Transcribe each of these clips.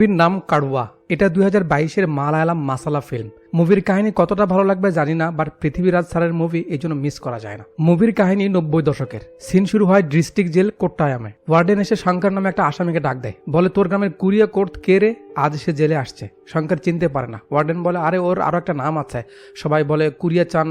মুভির নাম কাড়ুয়া। এটা দুই হাজার বাইশের মালায়ালাম মাসালা ফিল্ম। মুভির কাহিনী কতটা ভালো লাগবে জানি না, বাট পৃথিবীরাজ স্যারের মুভি এই জন্য মিস করা যায় না। মুভির কাহিনী নব্বই দশকের। সিন শুরু হয় ডিস্ট্রিক্ট জেল কোট্টায়ামে। ওয়ার্ডেন এসে শঙ্কর নামে একটা আসামিকে ডাক দেয়। বলে, তোর গ্রামের কুরিয়া কোর্ট কে রে? আজ সে জেলে আসছে। শঙ্কর চিনতে পারে না। ওয়ার্ডেন বলে, আরে, ওর আরও একটা নাম আছে। সবাই বলে, কুরিয়া চান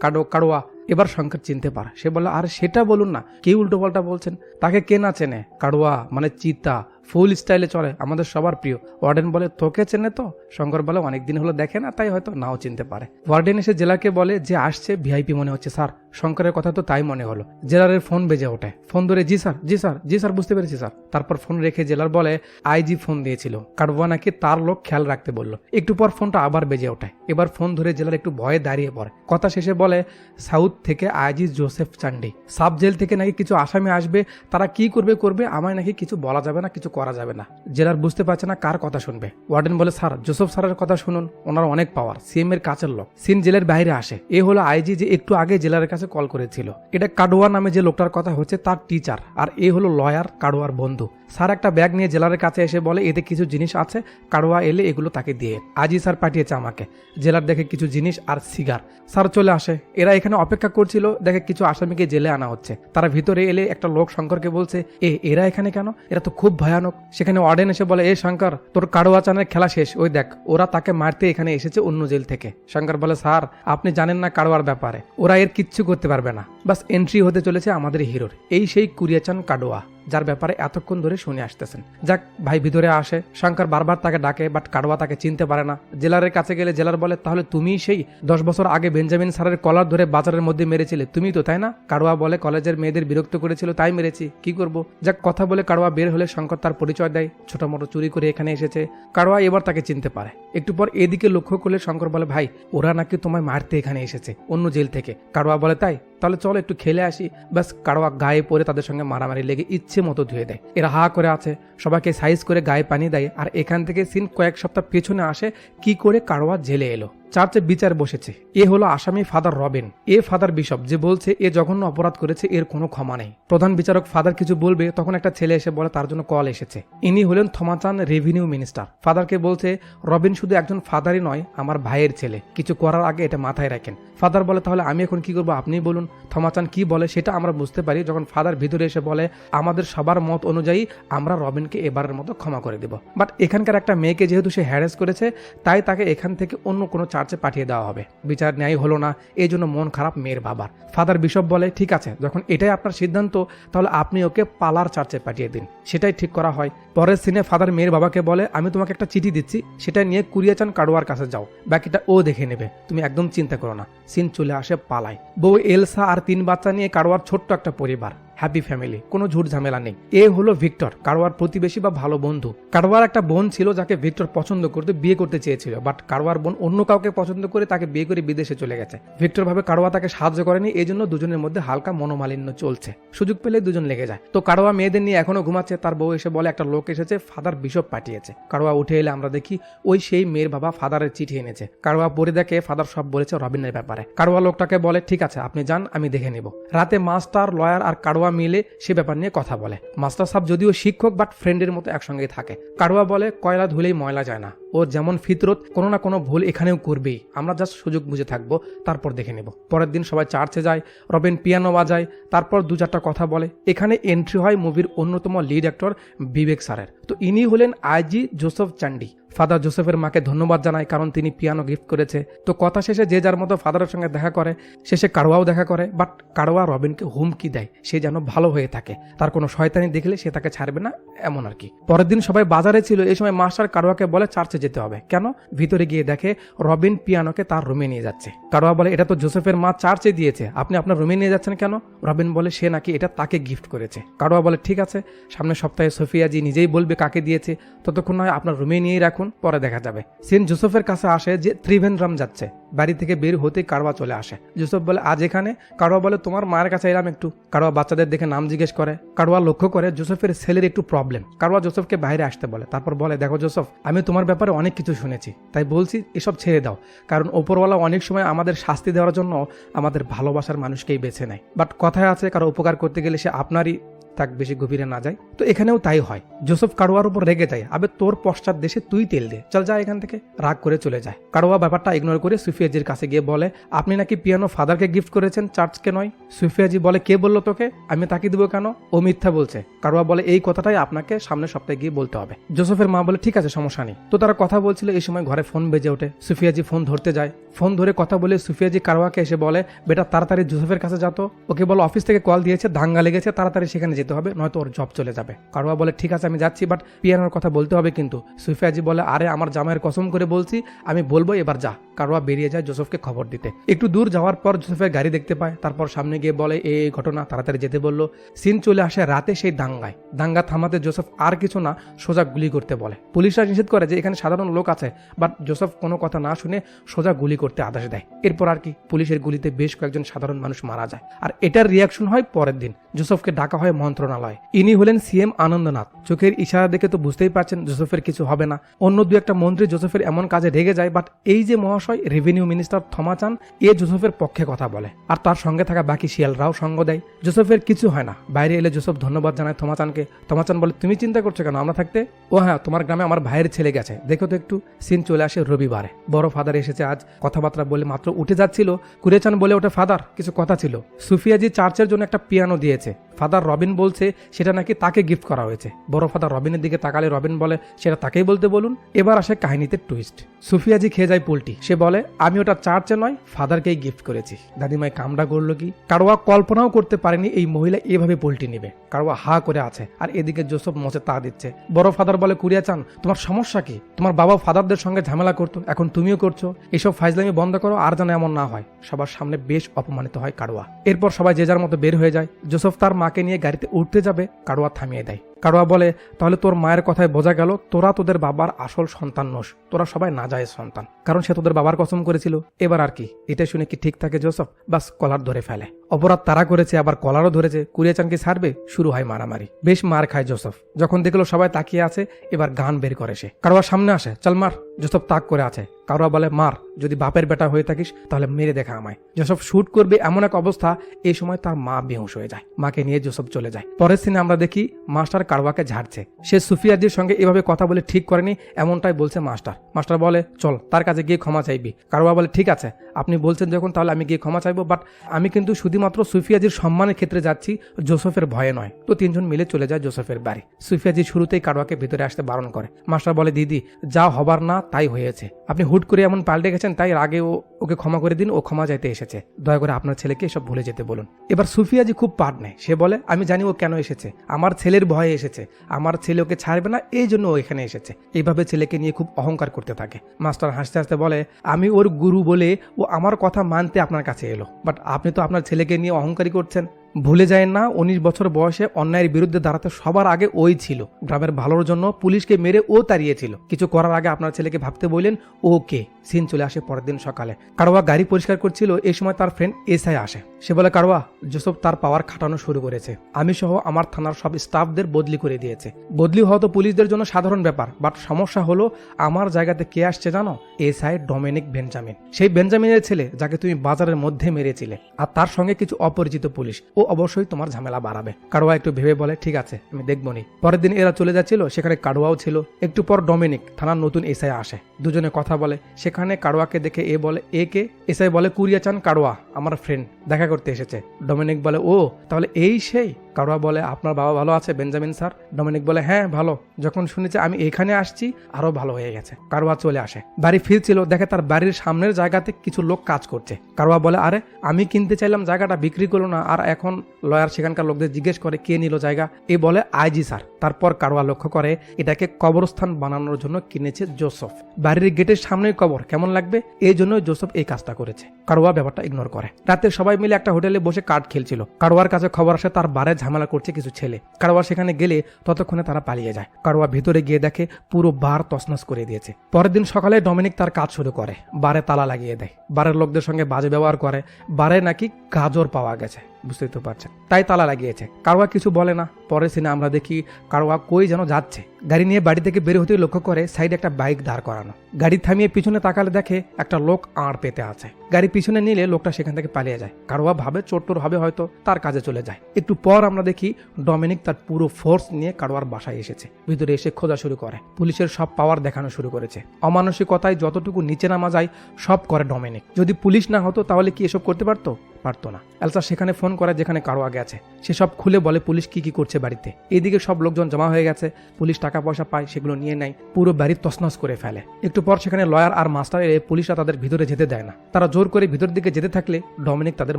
কাডো, কাড়োয়া। এবার শঙ্কর চিনতে পারে। সে বলে, আর, সেটা বলুন না। কে উল্টো পাল্টা বলছেন? তাকে কে না চেনে? কাড়োয়া মানে চিতা। ফুল স্টাইলে চলে, আমাদের সবার প্রিয়। ওয়ার্ডেন বলে, তোকে চেনে তো? শঙ্কর বলে, অনেকদিন হলো দেখে না, তাই হয়তো নাও চিনতে পারে। ওয়ার্ডেন এসে জেলাকে বলে, যে আসছে ভিআইপি মনে হচ্ছে, স্যার। শঙ্করের কথা তো তাই মনে হলো। জেলারের ফোন বেজে ওঠে। ফোন ধরে, ji sir ji sir ji sir, বুঝতে পেরেছি, স্যার। তারপর ফোন রেখে জেলার বলে আইজি ফোন দিয়েছিল। কাটুয়া নাকি তার লোক খেয়াল রাখতে বলল। একটু পর ফোনটা আবার বেজে ওঠে। এবার ফোন ধরে জেলার একটু ভয়ে দাঁড়িয়ে পড়ে। কথা শেষে বলে, সাউথ থেকে IG Joseph Chandy. Sub jail থেকে নাকি কিছু আসামি আসবে, তারা কি করবে করবে, আমায় নাকি কিছু বলা যাবে না, কিছু করা যাবে না। জেলার বুঝতে পারছে না কার কথা শুনবে। ওয়ার্ডেন বলে, স্যার, জোসেফ স্যারের কথা শুনুন, ওনার অনেক পাওয়ার সিএম এর কাছের লোক। সিন জেলের বাইরে আসে। এ হলো আইজি যে একটু আগে জেলারের কাছে কল করেছিল। এটা কাডোয়া নামে যে লোকটার কথা হচ্ছে, তার টিচার আর এ হলো লয়ার কাডোয়ার বন্ধু। স্যার একটা ব্যাগ নিয়ে জেলারের কাছে এসে বলে, এতে কিছু জিনিস আছে কাড়োয়া এলে এগুলো তাকে দিয়ে। আজই স্যার পাঠিয়েছে আমাকে। জেলার দেখে কিছু জিনিস আর সিগার। স্যার চলে আসে। এরা এখানে অপেক্ষা করছিল, দেখে কিছু আসামিকে জেলে আনা হচ্ছে। তারা ভিতরে এলে একটা লোক শঙ্করকে বলছে, এ, এরা এখানে কেন? এরা তো খুব ভয়ানক। সেখানে ওয়ার্ডেন এসে বলে, এ, শঙ্কর, তোর কাড়োয়া চানের খেলা শেষ। ওই দেখ, ওরা তাকে মারতে এখানে এসেছে অন্য জেল থেকে। শঙ্কর বলে, স্যার, আপনি জানেন না কারোয়ার ব্যাপারে। ওরা এর কিচ্ছু করতে পারবে না। বাস এন্ট্রি হতে চলেছে আমাদের হিরোর। এই সেই কুরিয়াচান কাডোয়া যার ব্যাপারে এতক্ষণ ধরে শুনে আসতেছেন। যাক, ভাই ভিতরে আসে। শঙ্কর বারবার তাকে ডাকে বাট কাড়োয়া তাকে চিনতে পারে না। জেলারের কাছে গেলে জেলার বলে, তাহলে তুমিই সেই দশ বছর আগে বেঞ্জামিন স্যারের কলার ধরে বাজারের মধ্যে মেরেছিলে। তুমি তো, তাই না? কাড়োয়া বলে, কলেজের মেয়েদের বিরক্ত করেছিল, তাই মেরেছি। কি করব? যাক, কথা বলে কাড়োয়া বের হলে শঙ্কর তার পরিচয় দেয়। ছোট মোটো চুরি করে এখানে এসেছে। কাড়োয়া এবার তাকে চিনতে পারে। একটু পর এদিকে লক্ষ্য করলে শঙ্কর বলে, ভাই, ওরা নাকি তোমায় মারতে এখানে এসেছে, অন্য জেল থেকে। কাড়োয়া বলে, তাই? তাহলে চলো একটু খেলে আসি। ব্যাস কাড়োয়া গায়ে পরে তাদের সঙ্গে মারামারি লেগে ইচ্ছে মতো ধুয়ে দেয়। এরা হা করে আছে। সবাইকে সাইজ করে গায়ে পানি দেয়। আর এখান থেকে সিন কয়েক সপ্তাহ পেছনে আসে, কি করে কারোয়ার জেলে এলো। চার্চে বিচার বসেছে। এ হলো আসামি ফাদার রবিন। এ ফাদার বিশপ, যে বলছে এ জঘন্য অপরাধ করেছে, এর কোনো ক্ষমা নেই। প্রধান বিচারক ফাদার কিছু বলবে, তখন একটা ছেলে এসে বলে, তার জন্য কল এসেছে। ইনি হলেন থমাচান রেভিনিউ মিনিস্টার। ফাদারকে বলছে, রবিন শুধু একজন ফাদারই নয়, আমার ভাইয়ের ছেলে। কিছু করার আগে এটা মাথায় রাখেন। ফাদার বলে, তাহলে আমি এখন কি করব? আপনি বলুন। থমাচান কি বলে, সেটা আমরা বুঝতে পারি। যখন ফাদার ভিতরে এসে বলে, আমাদের সবার মত অনুযায়ী আমরা রবিনকে এবারের মতো ক্ষমা করে দেব। বাট এখানকার একটা মেয়েকে যেহেতু সে হ্যারেস করেছে, তাই তাকে এখান থেকে অন্য কোনো চার্চে পাঠিয়ে দেওয়া হবে। বিচার ন্যায় হলো না, এই জন্য মন খারাপ মেয়ের বাবার। ফাদার বিশপ বলে, ঠিক আছে, যখন এটাই আপনার সিদ্ধান্ত, তাহলে আপনি ওকে পালার চার্চে পাঠিয়ে দিন। সেটাই ঠিক করা হয়। পরের সিনে ফাদার মেয়ের বাবাকে বলে, আমি তোমাকে একটা চিঠি দিচ্ছি, সেটা নিয়ে কুরিয়াচান কাডোয়ার কাছে যাও। বাকিটা ও দেখে নেবে। তুমি একদম চিন্তা করো না। সিন চলে আসে পালায়। বউ এলসা আর তিন বাচ্চা নিয়ে কাডোয়ার ছোট্ট একটা পরিবার। হ্যাপি ফ্যামিলি কোনো ঝুট ঝামেলা নেই। এ হলো ভিক্টর কারোয়ার প্রতিবেশী বা ভালো বন্ধু। কারোয়ার একটা বোন ছিল যাকে ভিক্টর পছন্দ করতে বিয়ে করতে চেয়েছিল বাট কারোয়ার বোন অন্য কাউকে পছন্দ করে তাকে বিয়ে করে বিদেশে চলে গেছে। ভিক্টর ভাবে কারোয়া তাকে সাহায্য করেনি এই জন্য দুজনের মধ্যে হালকা মনোমালিন্য চলছে। সুযোগ পেলে দুজন লেগে যায়। তো কারোয়া মেয়েদের নিয়ে এখনও ঘুমাচ্ছে, তার বউ এসে বলে, একটা লোক এসেছে ফাদার বিশপ পাঠিয়েছে। কারোয়া উঠে এলে আমরা দেখি, ওই সেই মেয়ের বাবা ফাদারের চিঠি এনেছে। কারোয়া পড়ে দেখে ফাদার সব বলেছে রবিনের ব্যাপারে। কারোয়া লোকটাকে বলে, ঠিক আছে, আপনি যান, আমি দেখে নেব। রাতে মাস্টার লয়ার আর কারোয়া মিলে সে ব্যাপার নিয়ে কথা বলে। মাস্টার সাহেব যদিও শিক্ষক বাট ফ্রেন্ডের মতো একসঙ্গেই থাকে। কারোয়া বলে, কয়লা ধুলেই ময়লা যায় না। ও যেমন ফিতরত, কোনো না কোনো ভুল এখানেও করবেই। আমরা জাস্ট সুযোগ বুঝে থাকব, তারপর দেখে নেব। পরের দিন সবাই চার্চে যায়, রবিন পিয়ানো বাজায়, তারপর দু চারটা কথা বলে। এখানে এন্ট্রি হয় মুভির অন্যতম লিড অ্যাক্টর বিবেক স্যারের। তো ইনি হলেন আইজি জোসেফ চান্ডি। ফাদার জোসেফের মাকে ধন্যবাদ জানায় কারণ তিনি পিয়ানো গিফট করেছে। তো কথা শেষে যে যার মতো ফাদারের সঙ্গে দেখা করে শেষে কারোয়াও দেখা করে বাট কারোয়া রবিনকে হুমকি দেয়, সে যেন ভালো হয়ে থাকে। তার কোনো শয়তানি দেখলে সে তাকে ছাড়বে না, এমন আর কি। পরের দিন সবাই বাজারে ছিল, এই সময় মাস্টার কারোয়াকে বলে চার্চে যেতে হবে। কেন? ভিতরে গিয়ে দেখে রবিন পিয়ানোকে তার রুমে নিয়ে যাচ্ছে। কারোয়া বলে, এটা তো জোসেফের মা চার্চে দিয়েছে, আপনি আপনার রুমে নিয়ে যাচ্ছেন কেন? রবিন বলে, সে নাকি এটা তাকে গিফট করেছে। কারোয়া বলে, ঠিক আছে, সামনের সপ্তাহে সোফিয়াজি নিজেই বলবে কাকে দিয়েছে। ততক্ষণ নয়, আপনার রুমে নিয়েই রাখুন। পরে দেখা যাবে। সিন জোসেফের কাছে আসে যে ত্রিভেন্দ্রাম যাচ্ছে। বাড়ি থেকে বের হতে কারোয়া চলে আসে। জোসেফ বলে, আজ এখানে? কারোয়া বলে, তোমার মায়ের কাছে এলাম একটু। কারোয়া বাচ্চাদের দেখে নাম জিজ্ঞেস করে। কারোয়া লক্ষ্য করে জোসেফের ছেলের একটু প্রবলেম কারোয়া জোসেফকে বাইরে আসতে বলে। তারপর বলে, দেখো জোসেফ, আমি তোমার ব্যাপারে অনেক কিছু শুনেছি। তাই বলছি, এসব ছেড়ে দাও। কারণ ওপরওয়ালা অনেক সময় আমাদের শাস্তি দেওয়ার জন্য আমাদের ভালোবাসার মানুষকেই বেছে নেয়। বাট কথায় আছে, কারও উপকার করতে গেলে সে আপনারই তাক বেশি গভীরে না যায়। তো এখানেও তাই হয়। জোসেফ কারোয়ার উপর রেগে যায়। আবে তোর পশ্চাৎ দেশে তুই তেল দে। চল যা এখান থেকে। রাগ করে চলে যায়। কারোয়া ব্যাপারটা ইগনোর করে সুফিয়াজির কাছে গিয়ে বলে, আপনি নাকি পিয়ানো ফাদারকে গিফট করেছেন চার্চকে নয়? সুফিয়াজি বলে, কে বলল তোকে? আমি তাকে দিব কেন? ও মিথ্যা বলছে। কারোয়া বলে, এই কথাটাই আপনাকে সামনের সপ্তাহে গিয়ে বলতে হবে। জোসেফের মা বলে, ঠিক আছে, সমস্যা নেই। তো তারা কথা বলছিল, এই সময় ঘরে ফোন বেজে ওঠে। সুফিয়াজি ফোন ধরতে যায়। ফোন ধরে কথা বলে সুফিয়াজি কারোয়াকে এসে বলে, বেটা, তাড়াতাড়ি জোসেফের কাছে যাত ওকে বলো, অফিস থেকে কল দিয়েছে, দাঙ্গা লেগেছে, তাড়াতাড়ি সেখানে যেতে হবে, নয়তো ওর জব চলে যাবে। কারোয়া বলে, ঠিক আছে, আমি যাচ্ছি বাট পিয়ানোর কথা বলতে হবে কিন্তু। সুফিয়াজি বলে, আরে, আমার জামাইয়ের কসম করে বলছি, আমি বলব, এবার যা। কারোয়া বেরিয়ে যায় জোসেফকে খবর দিতে। একটু দূর যাওয়ার পর জোসেফের গাড়ি দেখতে পায়, তারপর সামনে গিয়ে বলে এই ঘটনা, তাড়াতাড়ি যেতে বলল। সিন চলে আসে রাতে সেই দাঙ্গায়। দাঙ্গা থামাতে জোসেফ আর কিছু না, সোজা গুলি করতে বলে। পুলিশরা নিষেধ করে যে, এখানে সাধারণ লোক আছে বাট জোসেফ কোনো কথা না শুনে সোজা গুলি করতে আদেশ দেয়। এরপর আর কি, পুলিশের গুলিতে বেশ কয়েকজন সাধারণ মানুষ মারা যায়। আর এটার রিয়াকশন হয় পরের দিন। জোসেফকে ডাকা হয় মন্ত্রণালয়। ইনি হলেন সিএম আনন্দনাথ। চোখের ইশারা দেখে তো বুঝতেই পারছেন জোসেফের কিছু হবে না। অন্য দু একটা মন্ত্রী জোসেফের এমন কাজে রেগে যায়, বাট এই যে মহাশয়, রেভিনিউ মিনিস্টার থমা চান এ জোসেফের পক্ষে কথা বলে। আর তার সঙ্গে থাকা বাকি শিয়ালরাও সঙ্গ দেয়। জোসেফের কিছু হয় না। বাইরে এলে জোসেফ ধন্যবাদ জানায় থমাচানকে থমাচান বলে, তুমি চিন্তা করছ কেন? আমরা থাকতে? ও হ্যাঁ তোমার গ্রামে আমার ভাইয়ের ছেলে গেছে। দেখো তো একটু, সিন চলে আসে রবিবারে। বড় ফাদার এসেছে আজ। কথাবার্তা বলে মাত্র উঠে যাচ্ছিল। কুরেচান বলে ওঠে ফাদার, কিছু কথা ছিল। সুফিয়াজি চার্চের জন্য একটা পিয়ানো দিয়েছে। ফাদার রবিন বলছে, সেটা নাকি তাকে গিফট করা হয়েছে। বড় ফাদার রবিনের দিকে তাকালে রবিন বলে, সেটা তাকেই বলতে বলুন। এবার আসে কাহিনীতে টুইস্ট সুফিয়াজি খেয়ে যায় পোলটি সে বলে, আমি ওটা চার্চে নয়, ফাদারকেই গিফট করেছি। দাদিমাই কামড়া করল কি? কারোয়া কল্পনাও করতে পারেনি এই মহিলা এভাবে পোলটি নেবে। কারোয়া হা করে আছে, আর এদিকে জোসফ মচে তা দিচ্ছে। বড় ফাদার বলে, কুরিয়া চান, তোমার সমস্যা কি? তোমার বাবা ফাদারদের সঙ্গে ঝামেলা করতো, এখন তুমিও করছ। এসব ফাইজলামি বন্ধ করো, আর যেন এমন না হয়। সবার সামনে বেশ অপমানিত হয় কারোয়া। এরপর সবাই যে যার মতো বের হয়ে যায়। জোসফ তার মাকে নিয়ে গাড়িতে উঠতে যাবে কারোয়া থামিয়ে দেয়। কারোয়া বলে, তাহলে তোর মায়ের কথায় বোঝা গেল, তোরা তোদের বাবার আসল সন্তান নোস। তোরা সবাই না যায় সন্তান। কারণ সে তোদের বাবার কসম করেছিল। এবার আর কি? এটা শুনে কি ঠিক থাকে জোসফ? বাস, কলার ধরে ফেলে। অপরাধ তারা করেছে, আবার কলারও ধরেছে। কুরিয়াচানকে ছাড়বে? শুরু হয় মারামারি। বেশ মার খায় জোসফ। যখন দেখল সবাই তাকিয়ে আছে, এবার গান বের করে সে। কারোয়া সামনে আসে, চল মার। জোসফ তাক করে আছে। কারোয়া বলে, মার, যদি বাপের বেটা হয়ে থাকিস, তাহলে মেরে দেখা আমায়। জোসফ শুট করবে এমন এক অবস্থা, এই সময় তার মা বেহুশ হয়ে যায়। মাকে নিয়ে জোসফ চলে যায়। পরের সিনে আমরা দেখি, মাস্টার কারওয়াকে ঝাড়ছে। সে সুফিয়াজির সঙ্গে এভাবে কথা বলে ঠিক করেনি, এমনটাই বলছে মাস্টার। মাস্টার বলে, চল, তার কাছে গিয়ে ক্ষমা চাইবি। কারওয়া বলে, ঠিক আছে, আপনি বলছেন যখন তাহলে আমি গিয়ে ক্ষমা চাইব বাট আমি কিন্তু শুধুমাত্র সুফিয়াজির সম্মানের ক্ষেত্রে যাচ্ছি, জোসেফের ভয়ে নয়। তো তিনজন মিলে চলে যায় জোসেফের বাড়ি। সুফিয়াজি শুরুতেই কারওয়াকে ভিতরে আসতে বারণ করে। মাস্টার বলে, দিদি, যা হবার না, তাই হয়েছে। আপনি হুট করে এমন পাল্টে গেছেন, তাই আগে ও, ওকে ক্ষমা করে দিন, ও ক্ষমা চাইতে এসেছে। দয়া করে আপনার ছেলেকে এসব ভুলে যেতে বলুন। এবার সুফিয়া সুফিয়াজি খুব পাট নেয় সে বলে, আমি জানি ও কেন এসেছে। আমার ছেলের ভয়ে এসেছে। আমার ছেলে ওকে ছাড়বে না, এই জন্য ও এখানে এসেছে। এইভাবে ছেলেকে নিয়ে খুব অহংকার করতে থাকে। মাস্টার হাসতে হাসতে বলে, আমি ওর গুরু বলে ও আমার কথা মানতে আপনার কাছে এলো। বাট আপনি তো আপনার ছেলেকে নিয়ে অহংকারী করছেন। ভুলে যায় না, উনিশ বছর বয়সে অন্যায়ের বিরুদ্ধে দাঁড়াতে সবার আগে ওই ছিল। গ্রামের ভালোর জন্য পুলিশকে মেরে ও তাড়িয়েছিল। কিছু করার আগে আপনার ছেলেকে ভাবতে বললেন, ও কে? সিন চলে আসে পরের দিন সকালে। কারোয়া গাড়ি পরিষ্কার করছিল, এই সময় তার ফ্রেন্ড এসআই আসে। সে বলে কারোয়া জোসফ তার পাওয়ার খাটানো শুরু করেছে। আমি সহ আমার থানার সব স্টাফদের বদলি করে দিয়েছে। বদলি হওয়া তো পুলিশদের জন্য সাধারণ ব্যাপার বাট সমস্যা হলো আমার জায়গাতে কে আসছে জানো? SI Dominic Benjamin. সেই বেঞ্জামিনের ছেলে, যাকে তুমি বাজারের মধ্যে মেরেছিলে, আর তার সঙ্গে কিছু অপরিচিত পুলিশ। ও অবশ্যই তোমার ঝামেলা বাড়াবে। কারোয়া একটু ভেবে বলে, ঠিক আছে, আমি দেখব নি পরের দিন এরা চলে যাচ্ছিল, সেখানে কারোয়াও ছিল। একটু পর ডোমিনিক থানার নতুন এসআই আসে। দুজনে কথা বলে। সেখানে কারোয়াকে দেখে এ বলে, এ কে? এসআই বলে, কুরিয়া চান কারোয়া আমার ফ্রেন্ড দেখা করতে এসেছে। ডোমিনিক বলে, ও, তাহলে এই সেই? কারোয়া বলে, আপনার বাবা ভালো আছে, বেঞ্জামিন স্যার? ডোমিনিক বলে হ্যাঁ ভালো। যখন শুনেছে আমি এখানে আসছি আরও ভালো হয়ে গেছে। কারোয়া চলে আসে। বাড়ি ফিরছিল, দেখে তার বাড়ির সামনের জায়গাতে কিছু লোক কাজ করছে। কারোয়া বলে, আরে, আমি কিনতে চাইলাম জায়গাটা, বিক্রি করল না, আর এখন লয়ার সেখানকার লোকদের জিজ্ঞেস করে কে নিল জায়গা। এ বলে আইজি স্যার। তারপর কারোয়া লক্ষ্য করে, এটাকে কবরস্থান বানানোর জন্য কিনেছে জোসফ। বাড়ির গেটের সামনেই কবর, কেমন লাগবে? এই জন্য জোসফ এই কাজটা করেছে। কারোয়া ব্যাপারটা ইগনোর করে। রাতে সবাই মিলে একটা হোটেলে বসে কার্ড খেলছিল। কারোয়ার কাছে খবর আসে তার বারে ঝামেলা করছে কিছু ছেলে। কারোয়া সেখানে গেলে ততক্ষণে তারা পালিয়ে যায়। কারোয়া ভিতরে গিয়ে দেখে পুরো বার তছনছ করে দিয়েছে। পরের দিন সকালে ডমিনিক তার কাজ শুরু করে। বারে তালা লাগিয়ে দেয়। বারের লোকদের সঙ্গে বাজে ব্যবহার করে। বারে নাকি গাজর পাওয়া গেছে। বুঝতেই তো পারছেন। তাই তালা লাগিয়েছে। কারোয়া কিছু বলে না। পরের সিনে আমরা দেখি কারোয়া কই যেন যাচ্ছে। গাড়ি নিয়ে বাড়ি থেকে বের হতে লক্ষ্য করে সাইডে একটা বাইক দাঁড় করানো। গাড়ি থামিয়ে পিছনে তাকালে দেখে একটা লোক আড় পেতে আছে। গাড়ি পিছনে নিলে লোকটা সেখান থেকে পালিয়ে যায়। কারোয়া ভাবে চোট্টোর হবে হয়তো, তার কাজে চলে যায়। একটু পর আমরা দেখি ডমিনিক তার পুরো ফোর্স নিয়ে কারোয়ার বাসায় এসেছে। ভিতরে এসে খোঁজা শুরু করে। পুলিশের সব পাওয়ার দেখানো শুরু করেছে। অমানসিকতায় যতটুকু নিচে নামা যায়, সব করে ডমিনিক। যদি পুলিশ না হতো তাহলে কি এসব করতে পারতো? পারতো না। এলসা সেখানে ফোন করে যেখানে কারও আগে আছে। সে সব খুলে বলে, পুলিশ কি কি করছে বাড়িতে? এইদিকে সব লোকজন জমা হয়ে গেছে। পুলিশ টাকা পয়সা পায়, সেগুলো নিয়ে নেয়। পুরো বাড়ি তছনছ করে ফেলে। একটু পর সেখানে লয়ার আর মাস্টার এলে পুলিশরা তাদের ভিতরে যেতে দেয় না। তারা জোর করে ভিতর দিকে যেতে থাকলে ডমিনিক তাদের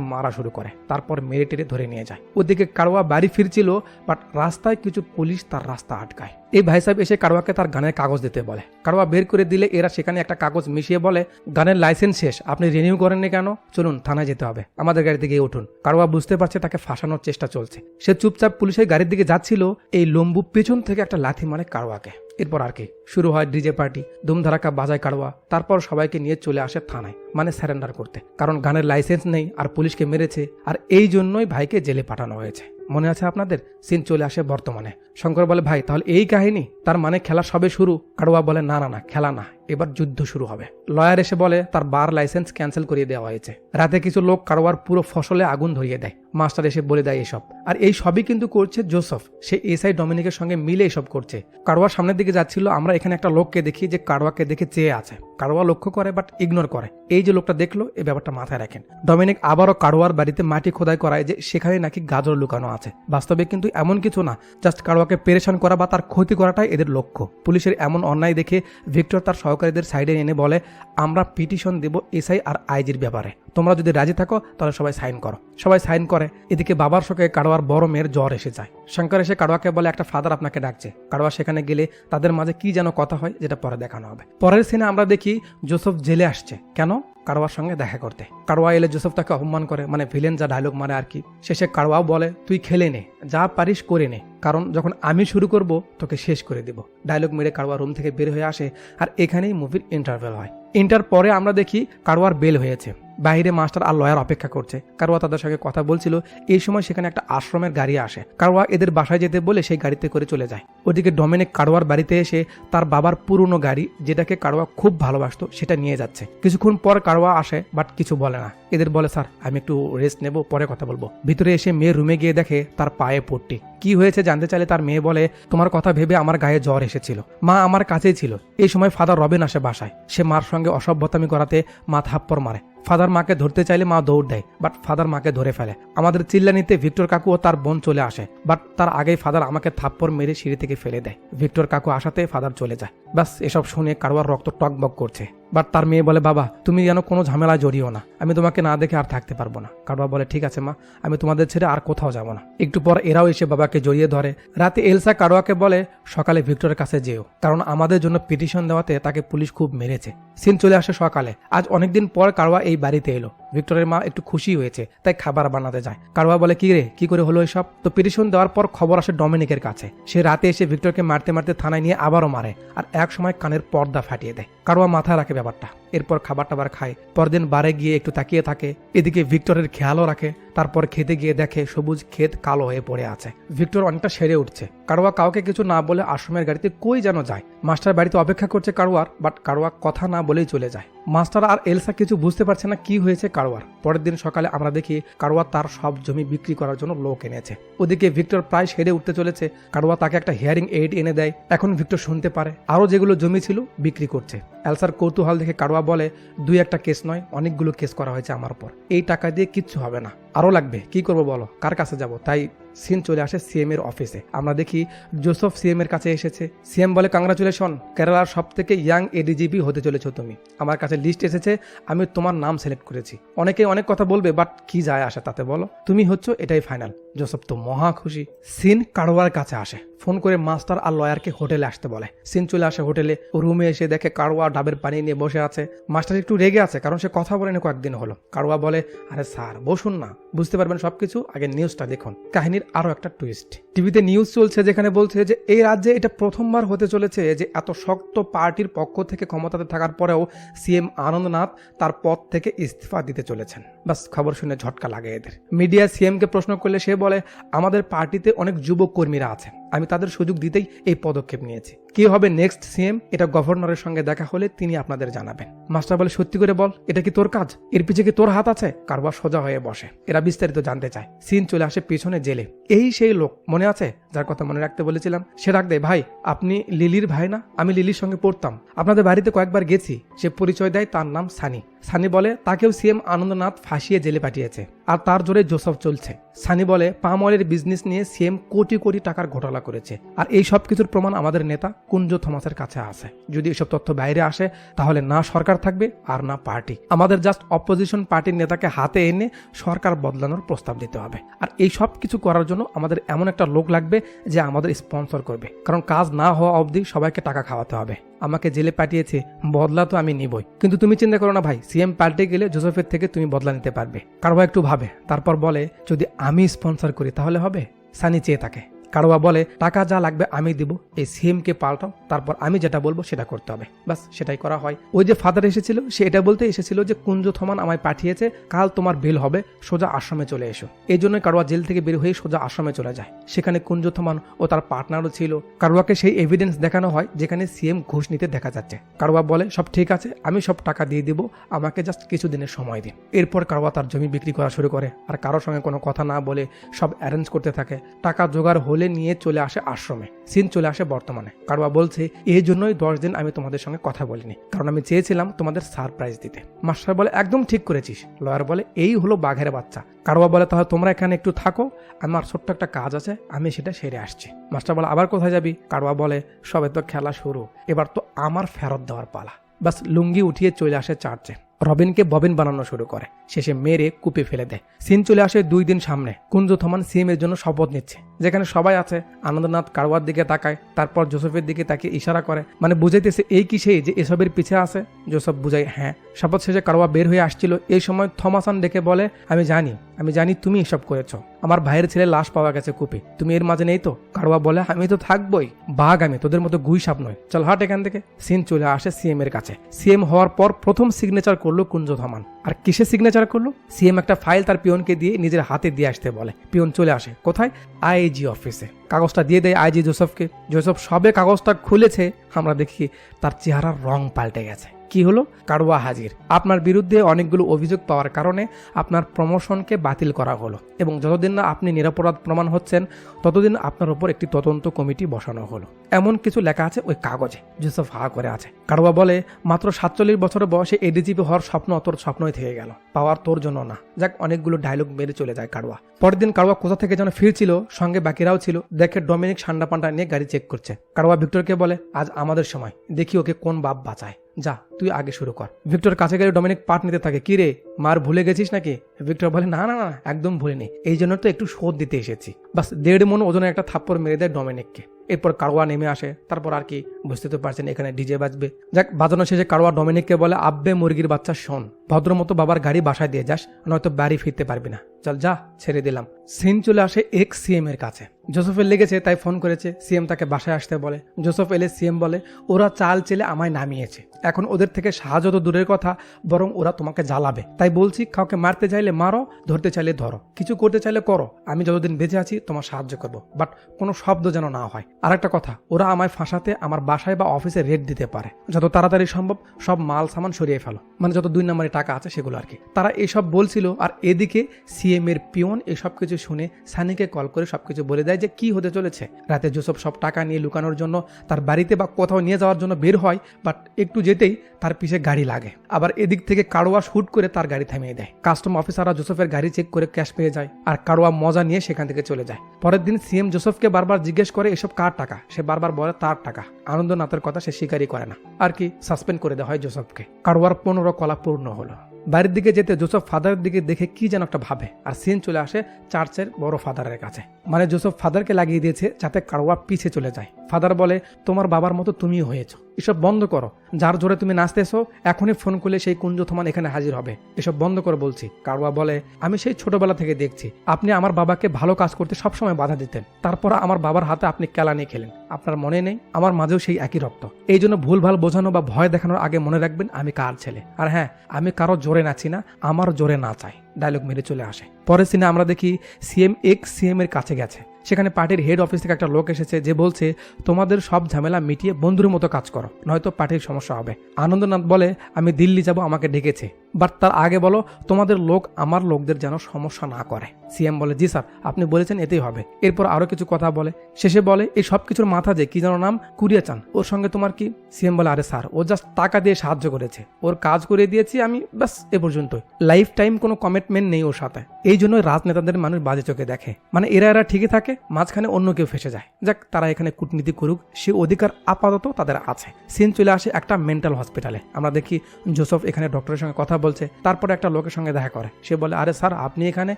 মারা শুরু করে। তারপর মেরে টেরে ধরে নিয়ে যায়। ওদিকে কারোয়া বাড়ি ফিরছিল, বাট রাস্তায় কিছু পুলিশ তার রাস্তা আটকায়। এই ভাই সাহেব এসে কারোয়াকে তার গানের কাগজ দিতে বলে। কারোয়া বের করে দিলে এরা সেখানে একটা কাগজ মিশিয়ে বলে, গানের লাইসেন্স শেষ, আপনি রিনিউ করেননি কেন? চলুন, থানায় যেতে হবে। আমাদের গাড়িতে গিয়ে উঠুন। কারোয়া বুঝতে পারছে তাকে ফাঁসানোর চেষ্টা চলছে। সে চুপচাপ পুলিশের গাড়ির দিকে যাচ্ছিল, এই লম্বু পেছন থেকে একটা লাথি মারে কারোয়াকে এরপর আর কি? শুরু হয় ডিজে পার্টি ধুমধারাকা বাজায় কারোয়া তারপর সবাইকে নিয়ে চলে আসে থানায় মানে স্যারেন্ডার করতে। কারণ গানের লাইসেন্স নেই, আর পুলিশকে মেরেছে, আর এই জন্যই ভাইকে জেলে পাঠানো হয়েছে। মনে আছে আপনাদের? সিন চলে আসে বর্তমানে। শঙ্কর বলে, ভাই, তাহলে এই কাহিনী? তার মানে খেলা সবে শুরু? কারোয়া বলে, না না না, খেলা না, এবার যুদ্ধ শুরু হবে। লয়ার এসে বলে, তার বার লাইসেন্স ক্যান্সেল করিয়ে দেওয়া হয়েছে। রাতে কিছু লোক কারোয়ার পুরো ফসলে আগুন ধরিয়ে দেয়। মাস্টার এসে বলে দেয় এসব। আর এই সবই কিন্তু করছে জোসেফ। সে এসআই ডমিনিকের সঙ্গে মিলে এসব করছে। কারোয়ার সামনের দিকে যাচ্ছিল, আমরা এখানে একটা লোককে দেখি যে কারোয়াকে দেখে চেয়ে আছে। কারোয়া লক্ষ্য করে বাট ইগনোর করে। এই যে লোকটা দেখল এই ব্যাপারটা মাথায় রাখেন। ডমিনিক আবারও কারোয়ার বাড়িতে মাটি খোদাই করায় যে সেখানে নাকি গাজর লুকানো আছে। বাস্তবে কিন্তু এমন কিছু না জাস্ট কারোয়াকে পেরেশান করা বা তার ক্ষতি করাটাই এদের লক্ষ্য। পুলিশের এমন অন্যায় দেখে ভিক্টর তার সহকারীদের সাইডে এনে বলে, আমরা পিটিশন দেব এসআই আর আইজির ব্যাপারে। তোমরা যদি রাজি থাকো, তাহলে সবাই সাইন করো। সবাই সাইন করে, এদিকে বাবার শোকে কারোয়ার বড় মেয়ের জ্বর এসে যায়। শঙ্কর এসে কারোয়াকে বলে, একটা ফাদার আপনাকে ডাকছে। কারোয়া সেখানে গেলে তাদের মাঝে কি যেন কথা হয়, যেটা পরে দেখানো হবে। পরের সিনে আমরা দেখি, জোসেফ জেলে আসছে। কেন? কারোয়ার সঙ্গে দেখা করতে। কারোয়া এলে জোসেফ তাকে অপমান করে মানে ভিলেন যা ডায়লগ মারে আর কি। শেষে কারোয়াও বলে, তুই খেলে নে, যা পারিস করে নে। কারণ যখন আমি শুরু করব, তোকে শেষ করে দিব। ডায়লগ মেরে কারোয়া রুম থেকে বের হয়ে আসে, আর এখানেই মুভির ইন্টারভেল হয়। ইন্টার পরে আমরা দেখি কারোয়ার বেল হয়েছে। বাইরে মাস্টার আর লয়ার অপেক্ষা করছে। কারোয়া তাদের সঙ্গে কথা বলছিল, এই সময় সেখানে একটা আশ্রমের গাড়ি আসে। কারোয়া এদের বাসায় যেতে বলে সেই গাড়িতে করে চলে যায়। ওদিকে ডমিনিক কারোয়ার বাড়িতে এসে তার বাবার পুরনো গাড়ি, যেটাকে কারোয়া খুব ভালোবাসতো, সেটা নিয়ে যাচ্ছে। কিছুক্ষণ পর কারোয়া আসে, বাট কিছু বলে না। এদের বলে, স্যার, আমি একটু রেস্ট নেব, পরে কথা বলব। ভিতরে এসে মেয়ের রুমে গিয়ে দেখে তার পায়ে পট্টি। কি হয়েছে জানতে চাইলে? তার মেয়ে বলে, তোমার কথা ভেবে আমার গায়ে জ্বর এসেছিল। মা আমার কাছেই ছিল। এই সময় ফাদার রবিন আসে বাসায়। সে মার সঙ্গে অসভ্যতামি করাতে মা থাপ্পড় মারে। ফাদার মাকে ধরতে চাইলে মা দৌড় দেয় বাট ফাদার মাকে ধরে ফেলে। আমাদের চিল্লানিতে ভিক্টর কাকু ও তার বোন চলে আসে বাট তার আগেই ফাদার আমাকে থাপ্পড় মেরে সিঁড়ি থেকে ফেলে দেয়। ভিক্টর কাকু আসাতে ফাদার চলে যায়। ব্যাস, এসব শুনে কারোয়ার রক্ত টকবক করছে। বাট তার মেয়ে বলে, বাবা, তুমি যেন কোনো ঝামেলায় জড়িও না। আমি তোমাকে না দেখে আর থাকতে পারব না। কারবা বলে, ঠিক আছে মা, আমি তোমাদের ছেড়ে আর কোথাও যাব না। একটু পর এরাও এসে বাবাকে জড়িয়ে ধরে। রাতে এলসা কারোয়াকে বলে, সকালে ভিক্টরের কাছে যেও। কারণ আমাদের জন্য পিটিশন দেওয়াতে তাকে পুলিশ খুব মেরেছে। সিন চলে আসে সকালে। আজ অনেকদিন পর কারোয়া এই বাড়িতে এলো। ভিক্টরের মা একটু খুশি হয়েছে, তাই খাবার বানাতে যায়। কারবা বলে কি রে কি করে হলো এসব? তো পিটিশন দেওয়ার পর খবর আসে ডমিনিকের কাছে। সে রাতে এসে ভিক্টরকে মারতে মারতে থানায় নিয়ে আবারও মারে, আর এক সময় কানের পর্দা ফাটিয়ে দেয়। কারোয়া মাথায় রাখে ব্যাপারটা। এরপর খাবার টাবার খায়। পরদিন বারে গিয়ে একটু তাকিয়ে থাকে, এদিকে ভিক্টরের খেয়ালও রাখে, তারপর খেতে গিয়ে দেখে সবুজ ক্ষেত কালো হয়ে পড়ে আছে। ভিক্টর অনেকটা সেরে উঠছে। কারোয়া কাউকে কিছু না বলে আশ্রমের গাড়িতে কই যেন যায়। মাস্টার বাড়িতে অপেক্ষা করছে কারোয়ার বাট কারোয়া কথা না বলেই চলে যায়। মাস্টার আর এলসা কিছু বুঝতে পারছে না কি হয়েছে কারোয়ার পরের দিন সকালে আমরা দেখি কারোয়া তার সব জমি বিক্রি করার জন্য লোক এনেছে। ওদিকে ভিক্টর প্রায় সেরে উঠতে চলেছে। কারোয়া তাকে একটা হিয়ারিং এইড এনে দেয়। এখন ভিক্টর শুনতে পারে। আরও যেগুলো জমি ছিল বিক্রি করছে। এলসার কৌতূহল দেখে কারোয়া বলে, দুই একটা কেস নয়, অনেকগুলো কেস করা হয়েছে আমার উপর। এই টাকা দিয়ে কিচ্ছু হবে না। আরও লাগবে। কি করব বলো? কার কাছে যাব? তাই সিন চলে আসে সিএম এর অফিসে। আমরা দেখি জোসেফ সিএম এর কাছে এসেছে। সিএম বলে, কংগ্রাচুলেশন, কেরালার সব থেকে ইয়াং এডিজিপি হতে চলেছ তুমি। আমার কাছে লিস্ট এসেছে, আমি তোমার নাম সিলেক্ট করেছি। অনেকে অনেক কথা বলবে, বাট কি যায় আসে তাতে বলো? তুমি হচ্ছ এটাই ফাইনাল। জোসেফ তো মহা খুশি। সিন কারোয়ার কাছে আসে। ফোন করে মাস্টার আর লয়ারকে হোটেলে আসতে বলে। সিন চলে আসে হোটেলে, রুমে এসে দেখে কারোয়া ডাবের পানি নিয়ে বসে আছে। মাস্টার একটু রেগে আছে, কারণ সে কথা বলেনি কয়েকদিন হলো। কারোয়া বলে, আরে স্যার, বসুন না। বুঝতে পারবেন সবকিছু? আগে নিউজটা দেখুন। কাহিনীর আরও একটা টুইস্ট টিভিতে নিউজ চলছে যেখানে বলছে যে, এই রাজ্যে এটা প্রথমবার হতে চলেছে যে, এত শক্ত পার্টির পক্ষ থেকে ক্ষমতাতে থাকার পরেও সিএম আনন্দনাথ তার পদ থেকে ইস্তফা দিতে চলেছেন। বাস খবর শুনে ঝটকা লাগে এদের। মিডিয়া সিএমকে প্রশ্ন করলে সে বলে আমাদের পার্টিতে অনেক যুবক কর্মীরা আছে আমি তাদের সুযোগ দিতেই এই পদক্ষেপ নিয়েছি। কি হবে নেক্সট সিএম এটা গভর্নরের সঙ্গে দেখা হলে তিনি আপনাদের জানাবেন। মাস্টার বলে, সত্যি করে বল, এটা কি তোর কাজ? এর পিছে কি তোর হাত আছে? কারবা সোজা হয়ে বসে। এরা বিস্তারিত জানতে চায়। সিন চলে আসে পিছনে জেলে। এই সেই লোক, মনে আছে? যার কথা মনে রাখতে বলেছিলাম। সে ডাক দেয়, ভাই, আপনি লিলির ভাই না? আমি লিলির সঙ্গে পড়তাম। আপনাদের বাড়িতে কয়েকবার গেছি। সে পরিচয় দেয় তার নাম সানি। সানি বলে, তাকেও সিএম আনন্দনাথ ফাঁসিয়ে জেলে পাঠিয়েছে। আর তার জোরে জোসফ চলছে। সানি বলে পাম অয়েলের বিজনেস নিয়ে সিএম কোটি কোটি টাকার ঘোটালা করেছে। আর এই সব কিছুর প্রমাণ আমাদের নেতা কুঞ্জ থমাসের কাছে আছে। যদি এসব তথ্য বাইরে আসে, তাহলে না সরকার থাকবে আর না পার্টি। আমাদের জাস্ট অপোজিশন পার্টির নেতাকে হাতে এনে সরকার বদলানোর প্রস্তাব দিতে হবে। আর এই সব কিছু করার জন্য আমাদের এমন একটা লোক লাগবে যে আমাদের স্পন্সর করবে। কারণ কাজ না হওয়া অবধি সবাইকে টাকা খাওয়াতে হবে। আমাকে জেলে পাঠিয়েছে, বদলা তো আমি নিবই। কিন্তু তুমি চিন্তা করো না ভাই, সিএম পাল্টে গেলে জোসেফের থেকে তুমি বদলা নিতে পারবে। কারও একটু ভাবে, তারপর বলে, যদি আমি স্পন্সর করি তাহলে হবে? সানি চেয়ে থাকে। কারোয়া বলে, টাকা যা লাগবে আমি দিব। এই সিএমকে পাল্টাও, তারপর আমি যেটা বলব সেটা করতে হবে। বাস সেটাই করা হয়। ওই যে ফাদার এসেছিল, সে এটা বলতে এসেছিল যে, কুঞ্জ থমান আমায় পাঠিয়েছে, কাল তোমার বিল হবে, সোজা আশ্রমে চলে এসো। এই জন্য কারোয়া জেল থেকে বের হয়ে সোজা আশ্রমে চলে যায়। সেখানে কুঞ্জ থমান ও তার পার্টনারও ছিল। কারোয়াকে সেই এভিডেন্স দেখানো হয়, যেখানে সিএম ঘুষ নিতে দেখা যাচ্ছে। কারোয়া বলে, সব ঠিক আছে, আমি সব টাকা দিয়ে দিব, আমাকে জাস্ট কিছু দিনের সময় দিন। এরপর কারোয়া তার জমি বিক্রি করা শুরু করে। আর কারোর সঙ্গে কোনো কথা না বলে সব অ্যারেঞ্জ করতে থাকে। টাকা জোগাড় হলে নিয়ে চলে আসে আশ্রমে, সিন চলে আসে বর্তমানে। কারোয়া বলছে, এই জন্যই দশ দিন আমি তোমাদের সঙ্গে কথা বলিনি, কারণ আমি চেয়েছিলাম তোমাদের সারপ্রাইজ দিতে। মাস্টার বলে, একদম ঠিক করেছিস। লয়ার বলে, এই হলো বাঘের বাচ্চা। কারোয়া বলে, তাহলে তোমরা এখানে একটু থাকো, আমার ছোট্ট একটা কাজ আছে, আমি সেটা সেরে আসছি। মাস্টার বলে, আবার কোথায় যাবি? কারবা বলে, সবে তো খেলা শুরু, এবার তো আমার ফেরত দেওয়ার পালা। বাস লুঙ্গি উঠিয়ে চলে আসে চার্চে। রবিনকে ববিন বানানো শুরু করে। শেষে মেরে কুপে ফেলে দেয়। সিন চলে আসে দুই দিন সামনে। কুঞ্জ থমান সিএম এর জন্য শপথ নিচ্ছে। যেখানে সবাই আছে, আনন্দনাথ কারওয়ার দিকে তাকায়, তারপর জোসেফের দিকে তাকে ইশারা করে। মানে বুঝাইতেছে এই কি সেই যে এসবের পিছে আছে? জোসেফ বুঝাই হ্যাঁ শপথ শেষে কারওয়া বের হয়ে আসছিল। এই সময় থমাসান ডেকে বলে, আমি জানি আমি জানি তুমি এসব করেছ। আমার ভাইয়ের ছেলে লাশ পাওয়া গেছে কুপি। তুমি এর মাঝে নেই তো? কারওয়া বলে, আমি তো থাকবোই। বাঘ আমি, তোদের মতো গুই সাপ নয় চল হাট এখান থেকে। সিন চলে আসে সিএম এর কাছে। সিএম হওয়ার পর প্রথম সিগনেচার করল কুঞ্জ ধমান আর কিসে সিগনেচার করল? সিএম একটা ফাইল তার পিয়নকে দিয়ে নিজের হাতে দিয়ে আসতে বলে। পিয়ন চলে আসে। কোথায়? আইজি অফিসে কাগজটা দিয়ে দেয় আইজি জোসেফকে। জোসেফ সবে কাগজটা খুলেছে। আমরা দেখি তার চেহারার রং পাল্টে গেছে। কি হলো? কারওয়া হাজির। আপনার বিরুদ্ধে অনেকগুলো অভিযোগ পাওয়ার কারণে আপনার প্রমোশনকে বাতিল করা হলো এবং যতদিন না আপনি নিরাপরাধ প্রমাণ হচ্ছেন, ততদিন আপনার উপর একটি তদন্ত কমিটি বসানো হলো। এমন কিছু লেখা আছে ওই কাগজে, জোসেফ হা করে আছে। কারওয়া বলে, মাত্র সাতচল্লিশ বছরের বয়সে এডিজিপি হওয়ার স্বপ্ন তোর স্বপ্নই থেকে গেল। পাওয়ার তোর জন্য না। যাক, অনেকগুলো ডায়লগ মেরে চলে যায় কারওয়া। পরের দিন কারওয়া কোথা থেকে যেন ফিরছিল, সঙ্গে বাকিরাও ছিল। দেখে ডমিনিক সান্ডা পান্ডা নিয়ে গাড়ি চেক করছে। কারওয়া ভিক্টরকে বলে, আজ আমাদের সময়। দেখি ওকে কোন বাপ বাঁচায়। যা, তুই আগে শুরু কর। ভিক্টর কাছে গেলে ডমিনিক পাঠ নিতে থাকে। কি রে, মার ভুলে গেছিস নাকি? ভিক্টর বলে, না না না, একদম ভুলিনি। এই জন্য তো একটু শোধ দিতে এসেছি। বাস, দেড় মন ওজনে একটা থাপ্পড় মেরে দেয় ডমিনিককে। এরপর কারোয়া নেমে আসে। তারপর আর কি বুঝতে তো পারছেন, এখানে ডিজে বাজবে। যাক, বাজানো শেষে কারোয়া ডমিনিককে বলে, আব্বে মুরগির বাচ্চা, শোন, ভদ্রমতো বাবার গাড়ি বাসায় দিয়ে যাস, নয়তো বাড়ি ফিরতে পারবি না। চল যা, ছেড়ে দিলাম। সিন চলে আসে এক্স সিএম এর কাছে। জোসেফের লেগেছে, তাই ফোন করেছে, সিএম তাকে বাসায় আসতে বলে। জোসেফ এলে সিএম বলে, ওরা চাল চেলে আমায় নামিয়েছে। এখন ওদের থেকে সাহায্য তো দূরের কথা, বরং ওরা তোমাকে জ্বালাবে। তাই বলছি, কাউকে মারতে চাইলে মারো, ধরতে চাইলে ধরো। কিছু করতে চাইলে করো। আমি যতদিন বেঁচে আছি, তোমার সাহায্য করব। বাট কোনো শব্দ যেন না হয়। আর একটা কথা, ওরা আমায় ফাঁসাতে আমার বাসায় বা অফিসে রেট দিতে পারে। যত তাড়াতাড়ি সম্ভব সব মাল সামান সরিয়ে ফেলো। মানে যত দুই নম্বরে টাকা আছে সেগুলো আর কি তারা এসব বলছিল, আর এদিকে সিএম এর পিয়ন এসব কিছু শুনে সানিকে কল করে সবকিছু বলে দেয় যে কি হতে চলেছে। রাতে জোসব সব টাকা নিয়ে লুকানোর জন্য তার বাড়িতে বা কোথাও নিয়ে যাওয়ার জন্য বের হয় বাট একটু যেতেই তার পিছে গাড়ি লাগে। আবার এদিক থেকে কারোয়া শুট করে তার গাড়ি থামিয়ে দেয়। কাস্টম অফিসাররা জোসেফের গাড়ি চেক করে ক্যাশ পেয়ে যায় আর কারোয়া মজা নিয়ে সেখান থেকে চলে যায়। পরের দিন সিএম জোসেফকে বারবার জিজ্ঞেস করে এসব কার টাকা? সে বারবার বলে তার টাকা। আনন্দনাথের কথা সে স্বীকারই করে না। আর কি, সাসপেন্ড করে দেওয়া হয় জোসেফকে। কারোয়ার পনেরো কলা পূর্ণ হলো। বাড়ির দিকে যেতে জোসেফ ফাদারের দিকে দেখে কি যেন একটা ভাবে, আর সিন চলে আসে চার্চের বড় ফাদারের কাছে। মানে জোসেফ ফাদারকে লাগিয়ে দিয়েছে যাতে কারোয়া পিছিয়ে চলে যায়। ফাদার বলে, তোমার বাবার মতো তুমিও হয়েছো। এসব বন্ধ করো। যার জোরে তুমি নাচতেছো, এখনই ফোন করলে সেই কুঞ্জ থমান এখানে হাজির হবে। এসব বন্ধ করে বলছি। কারোয়া বলে, আমি সেই ছোটবেলা থেকে দেখছি। আপনি আমার বাবাকে ভালো কাজ করতে সবসময় বাধা দিতেন। তারপর আমার বাবার হাতে আপনি কেলা নিয়ে খেলেন। আপনার মনে নেই? আমার মাঝেও সেই একই রক্ত। এই জন্য ভুলভাল বোঝানো বা ভয় দেখানোর আগে মনে রাখবেন, আমি কার ছেলে। আর হ্যাঁ আমি কারও জোরে নাচি না, আমার জোরে না চাই ডায়লগ মেরে চলে আসে। পরের সিনে আমরা দেখি সিএম এক্স সিএম এর কাছে গেছে। সেখানে পার্টির হেড অফিস থেকে একটা লোক এসেছে যে বলছে, তোমাদের সব ঝামেলা মিটিয়ে বন্ধুর মতো কাজ করো, নয়তো পার্টির সমস্যা হবে। আনন্দনাথ বলে, আমি দিল্লি যাব, আমাকে ডেকেছে। বাট তার আগে বলো, তোমাদের লোক আমার লোকদের যেন সমস্যা না করে। সিএম বলে, জি স্যার, আপনি বলেছেন এতেই হবে। এরপর আরও কিছু কথা বলে। শেষে বলে, এই সব কিছুর মাথা যে কি যেন নাম? কুরিয়া চান। ওর সঙ্গে তোমার কি? সিএম বলে, আরে স্যার, ও জাস্ট টাকা দিয়ে সাহায্য করেছে। ওর কাজ করে দিয়েছি আমি, ব্যাস, এ পর্যন্তই। লাইফ টাইম কোনো কমিটমেন্ট নেই ওর সাথে। এই জন্যই রাজনেতাদের মানুষ বাজে চোখে দেখে। মানে এরা এরা ঠিকই থাকে, মাঝখানে অন্য কেউ ফেসে যায়। যাক, তারা এখানে কূটনীতি করুক, সে অধিকার আপাতত তাদের আছে। সিন চলে আসে একটা মেন্টাল হসপিটালে। আমরা দেখি জোসেফ এখানে ডক্টরের সঙ্গে কথা বলছে, তারপরে একটা লোকের সঙ্গে দেখা করে। সে বলে, আরে স্যার, আপনি এখানে?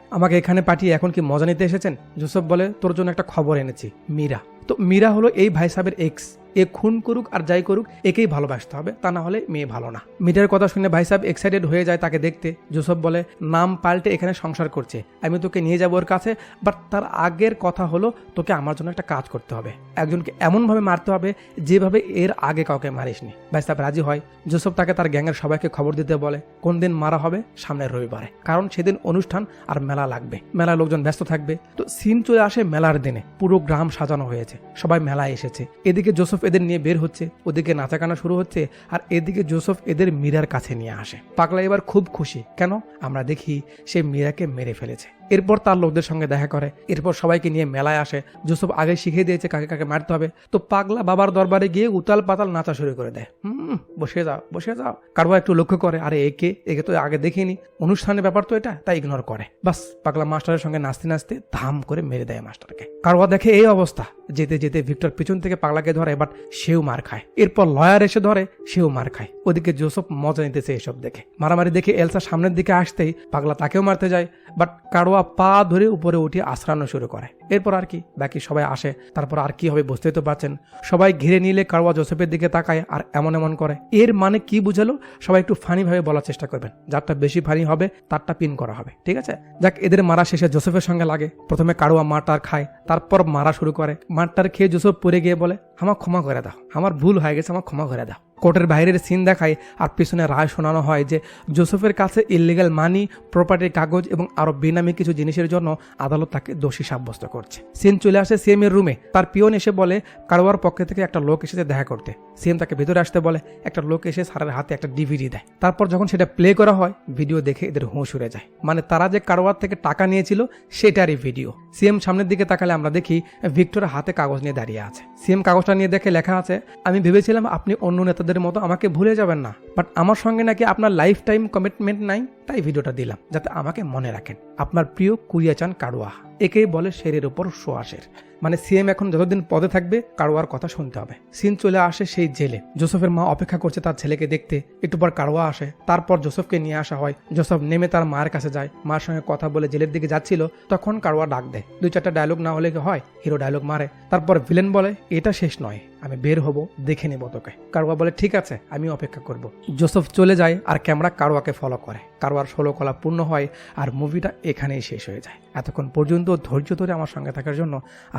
আমাকে এখানে পাঠিয়ে এখন কি মজা নিতে এসেছেন? জোসেফ বলে, তোর জন্য একটা খবর এনেছি, মীরা। তো মীরা হলো এই ভাই সাহেবের এক্স এ খুন করুক আর যাই করুক, একেই ভালোবাসতে হবে, তা না হলে মেয়ে ভালো না। মিটার কথা শুনে ভাই সাহেব এক্সাইটেড হয়ে যায় তাকে দেখতে। জোসফ বলে, নাম পাল্টে এখানে সংসার করছে। আমি তোকে নিয়ে যাব ওর কাছে বাট তার আগের কথা হলো তোকে আমার জন্য একটা কাজ করতে হবে। একজনকে এমনভাবে মারতে হবে যেভাবে এর আগে কাউকে মারিসনি। ভাই সাহেব রাজি হয়। জোসফ তাকে তার গ্যাংয়ের সবাইকে খবর দিতে বলে, কোন দিন মারা হবে? সামনের রবিবারে। কারণ সেদিন অনুষ্ঠান আর মেলা লাগবে। মেলায় লোকজন ব্যস্ত থাকবে। তো সিন চলে আসে মেলার দিনে। পুরো গ্রাম সাজানো হয়েছে। সবাই মেলায় এসেছে। এদিকে জোসেফ এদের নিয়ে বের হচ্ছে, ওদিকে নাচাকানা শুরু হচ্ছে, আর এদিকে জোসেফ এদের মীরার কাছে নিয়ে আসে। পাগলা এবার খুব খুশি, কেন? আমরা দেখি সে মীরাকে মেরে ফেলেছে। এরপর তার লোকদের সঙ্গে দেখা করে। এরপর সবাইকে নিয়ে মেলায় আসে। জোসেফ আগে শিখিয়ে দিয়েছে কাকে কাকে মারতে হবে। তো পাগলা বাবার দরবারে গিয়ে উতাল পাতাল নাচা শুরু করে দেয়। হুম, বসে যাও বসে যাও। কারবা একটু লক্ষ্য করে, আরে একে একে তো আগে দেখিনি। অনুষ্ঠানের ব্যাপার তো এটা, তাই ইগনোর করে। বাস, পাগলা মাস্টারের সঙ্গে নাচতে নাচতে ধাম করে মেরে দেয় মাস্টারকে। কারবা দেখে এই অবস্থা। যেতে যেতে ভিক্টর পিছন থেকে পাগলাকে ধরে, বাট সেও মার খায়। এরপর লয়ার এসে ধরে, সেও মার খায়। ওদিকে জোসেফ মজা নিতেছে এসব দেখে। মারামারি দেখে এলসা সামনের দিকে আসতেই পাগলা তাকেও মারতে যায়। বাট কারোয়া পা ধরে উপরে উঠে আশ্রানো শুরু করে। এরপর আর কি, বাকি সবাই আসে। তারপর আর কি হবে বুঝতেই তো পারছেন। সবাই ঘিরে নিলে কারোয়া জোসেফের দিকে তাকায় আর এমন এমন করে। এর মানে কি বুঝালো? সবাই একটু ফানি ভাবে বলার চেষ্টা করবেন। যারটা বেশি ফানি হবে, তারটা পিন করা হবে, ঠিক আছে? যাক, এদের মারা শেষে জোসেফের সঙ্গে লাগে। প্রথমে কারোয়া মারটার খায়, তারপর মারা শুরু করে। মারটার খেয়ে জোসেফ পড়ে গিয়ে বলে, আমার ক্ষমা করে দাও। আমার ভুল হয়ে গেছে, আমার ক্ষমা করে দাও। কোর্টের বাইরের সিন দেখায় আর পিছনে রায় শোনানো হয় যে, জোসেফের কাছে ইলিগাল মানি প্রপার্টির কাগজ এবং আরও বেনামি কিছু জিনিসের জন্য আদালত তাকে দোষী সাব্যস্ত করছে। সিন চলে আসে সিএম এর রুমে তার পিয়ন এসে বলে কারোয়ার পক্ষ থেকে একটা লোক এসেছে দেখা করতে। সিএম তাকে ভেতরে আসতে বলে, একটা লোক এসে স্যারের হাতে একটা ডিভিডি দেয়। তারপর যখন সেটা প্লে করা হয় ভিডিও দেখে এদের হুঁশ উড়ে যায়। মানে তারা যে কারোয়ার থেকে টাকা নিয়েছিল, সেটারই ভিডিও সিএম সামনের দিকে তাকালে আমরা দেখি ভিক্টরের হাতে কাগজ নিয়ে দাঁড়িয়ে আছে। সিএম কাগজটা নিয়ে দেখে লেখা আছে, আমি ভেবেছিলাম আপনি অন্য নেতাদের মতো আমাকে ভুলে যাবেন না বাট আমার সঙ্গে নাকি আপনার লাইফ টাইম কমিটমেন্ট নাই, তাই ভিডিওটা দিলাম, যাতে আমাকে মনে রাখেন। আপনার প্রিয় কুরিয়াচান কারোয়া একেই বলে শেরের ওপর সোয়াশের মানে সিএম এখন যতদিন পদে থাকবে কারোয়ার কথা শুনতে হবে। সিন চলে আসে সেই জেলে। জোসেফের মা অপেক্ষা করছে তার ছেলেকে দেখতে। একটু পর কারোয়া আসে। তারপর জোসেফকে নিয়ে আসা হয়। জোসেফ নেমে তার মায়ের কাছে যায়। মার সঙ্গে কথা বলে জেলের দিকে যাচ্ছিল। তখন কারোয়া ডাক দেয়। দুই চারটা ডায়লগ না হলে হয়? হিরো ডায়লগ মারে। তারপর ভিলেন বলে, এটা শেষ নয়। আমি বের হব, দেখে নেব তোকে। কারোয়া বলে, ঠিক আছে আমি অপেক্ষা করব। জোসেফ চলে যায় আর ক্যামেরা কারোয়াকে ফলো করে। কারোয়ার ষোলো কলা পূর্ণ হয় আর মুভিটা এখানেই শেষ হয়ে যায়। এতক্ষণ পর্যন্ত ধৈর্য ধরে আমার সঙ্গে থাকার জন্য